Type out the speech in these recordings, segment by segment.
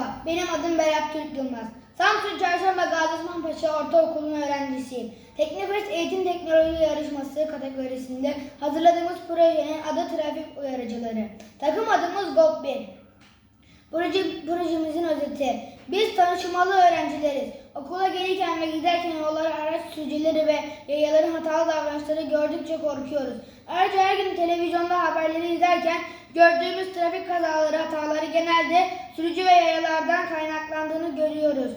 Merhaba, benim adım Berat Türk Yılmaz. Samsun Çarşamba Gazi Osman Paşa Ortaokulu'nun öğrencisiyim. Teknofest Eğitim Teknoloji Yarışması kategorisinde hazırladığımız projenin adı trafik uyarıcıları. Takım adımız GOP1. Proje, projemizin özeti. Biz tanışmalı öğrencileriz. Okula gelirken ve giderken yollara araç sürücüleri ve yayaların hatalı davranışları gördükçe korkuyoruz. Ayrıca her gün televizyonda haberleri izlerken gördüğümüz trafik kazaları hataları genelde sürücü ve yayalardan kaynaklandığını görüyoruz.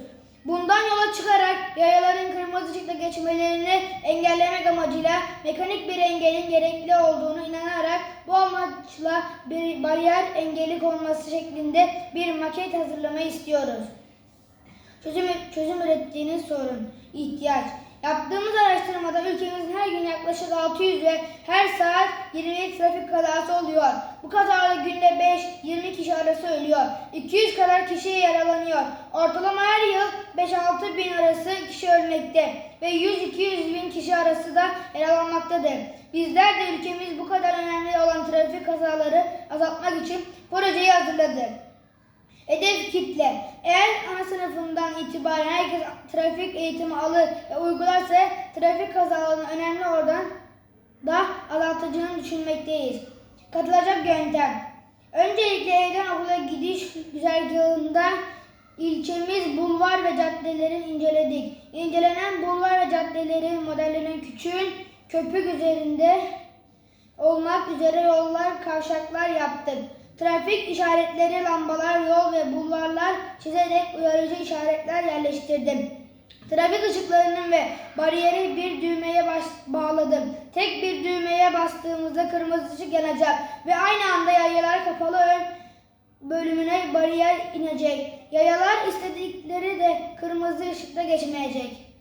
Bundan yola çıkarak yayaların kırmızı ışıkta geçmelerini engellemek amacıyla mekanik bir engelin gerekli olduğunu inanarak bu amaçla bir bariyer engeli konması şeklinde bir maket hazırlamayı istiyoruz. Çözüm, çözüm ürettiğiniz sorun, ihtiyaç. Yaptığımız ülkemizin her gün yaklaşık 600 ve her saat 27 trafik kazası oluyor. Bu kazalarda günde 5-20 kişi arası ölüyor. 200 kadar kişi yaralanıyor. Ortalama her yıl 5-6 bin arası kişi ölmekte ve 100-200 bin kişi arası da yaralanmaktadır. Bizler de ülkemiz bu kadar önemli olan trafik kazaları azaltmak için projeyi hazırladık. Hedef kitle. Eğer ana sınıfından itibaren herkes trafik eğitimi alır ve uygularsa trafik kazalarının önemli oradan da azaltacağını düşünmekteyiz. Katılacak yöntem. Öncelikle evden okula gidiş güzergahında ilçemiz bulvar ve caddelerin inceledik. İncelenen bulvar ve caddelerin modellerinin küçüğün köpük üzerinde olmak üzere yollar, kavşaklar yaptık. Trafik işaretleri, lambalar, yol ve bulvarlar çizerek uyarıcı işaretler yerleştirdim. Trafik ışıklarının ve bariyeri bir düğmeye bağladım. Tek bir düğmeye bastığımızda kırmızı ışık yanacak ve aynı anda yayalar kapalı ön bölümüne bariyer inecek. Yayalar istedikleri de kırmızı ışıkta geçmeyecek.